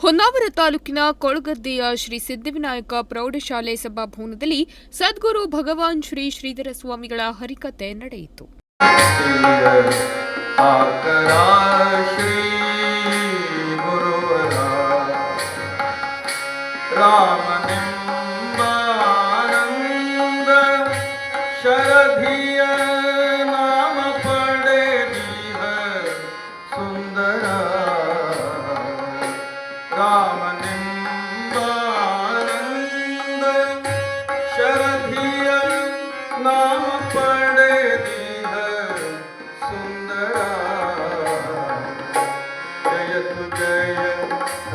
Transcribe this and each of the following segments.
ಹೊನ್ನಾವರ ತಾಲೂಕಿನ ಕೊಳಗದ್ದೆಯ ಶ್ರೀ ಸಿದ್ಧಿವಿನಾಯಕ ಪ್ರೌಢಶಾಲೆ ಸಭಾಭವನದಲ್ಲಿ ಸದ್ಗುರು ಭಗವಾನ್ ಶ್ರೀ ಶ್ರೀಧರ ಸ್ವಾಮಿಗಳ ಹರಿಕತೆ ನಡೆಯಿತು. ಶರಧಿಯ ನಾಮ ಪಡೆದಿಹ ಸುಂದರ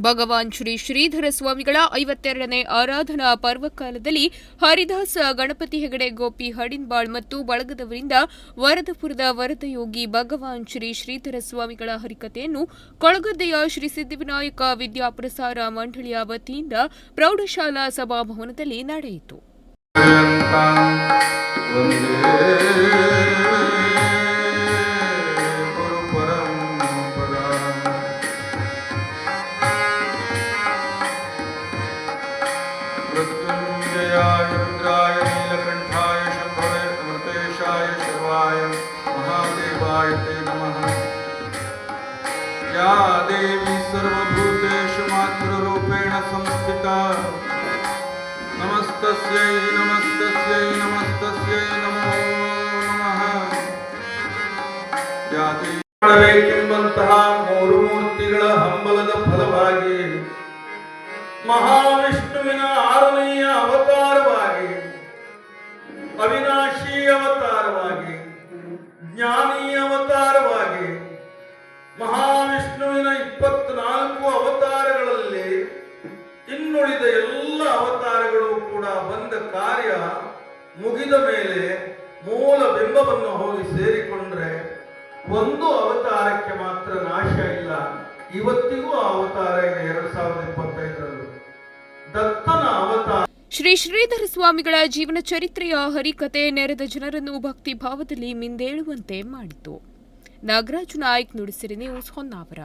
ಭಗವಾನ್ ಶ್ರೀ ಶ್ರೀಧರ ಸ್ವಾಮಿಗಳ ಐವತ್ತೆರಡನೇ ಆರಾಧನಾ ಪರ್ವಕಾಲದಲ್ಲಿ ಹರಿದಾಸ ಗಣಪತಿ ಹೆಗಡೆ ಗೋಪಿ ಹಡಿನ್ಬಾಳ್ ಮತ್ತು ಬಳಗದವರಿಂದ ವರದಪುರದ ವರದಯೋಗಿ ಭಗವಾನ್ ಶ್ರೀ ಶ್ರೀಧರ ಸ್ವಾಮಿಗಳ ಹರಿಕತೆಯನ್ನು ಕೊಳಗದ್ದೆಯ ಶ್ರೀ ಸಿದ್ಧಿವಿನಾಯಕ ವಿದ್ಯಾಪ್ರಸಾರ ಮಂಡಳಿಯ ವತಿಯಿಂದ ಪ್ರೌಢಶಾಲಾ ಸಭಾಭವನದಲ್ಲಿ ನಡೆಯಿತು. मृत्युञ्जयाय रुद्राय नीलकण्ठाय शम्भवे अमृतेशाय शिवाय महादेवाय ते नमः या देवी सर्वभूतेषु मातृरूपेण संस्थिता नमस्तस्यै नमस्तस्यै नमस्तस्यै नमो नमः ಯಾತಿ ಮಾಡಬೇಕೆಂಬಂತಹ ಮೂರು ಮೂರ್ತಿಗಳ ಹಂಬಲದ ಫಲವಾಗಿ ಮಹಾವಿಷ್ಣುವಿನ ಆರನೆಯ ಅವತಾರವಾಗಿ, ಅವಿನಾಶಿ ಅವತಾರವಾಗಿ, ಜ್ಞಾನಿ ಅವತಾರವಾಗಿ, ಮಹಾವಿಷ್ಣುವಿನ ಇಪ್ಪತ್ನಾಲ್ಕು ಅವತಾರಗಳಲ್ಲಿ ಇನ್ನುಳಿದ ಎಲ್ಲ ಅವತಾರಗಳು ಕೂಡ ಬಂದ ಕಾರ್ಯ ಮುಗಿದ ಮೇಲೆ ಮೂಲ ಬಿಂಬವನ್ನು ಹೋಗಿ ಸೇರಿಕೊಂಡ್ರೆ ಒಂದು ಅವತಾರಕ್ಕೆ ಮಾತ್ರ ನಾಶ ಇಲ್ಲ. ಇವತ್ತಿಗೂ ಆ ಅವತಾರ ಇದೆ ಎರಡ್ ದತ್ತನ ಶ್ರೀ ಶ್ರೀಧರ ಸ್ವಾಮಿಗಳ ಜೀವನ ಚರಿತ್ರೆಯ ಹರಿಕತೆ ನೆರೆದ ಜನರನ್ನು ಭಕ್ತಿ ಭಾವದಲ್ಲಿ ಮಿಂದೇಳುವಂತೆ ಮಾಡಿತು. ನಾಗರಾಜು ನಾಯ್ಕ್ ನುಡಿಸಿರಿ ನ್ಯೂಸ್ ಹೊನ್ನಾವರ.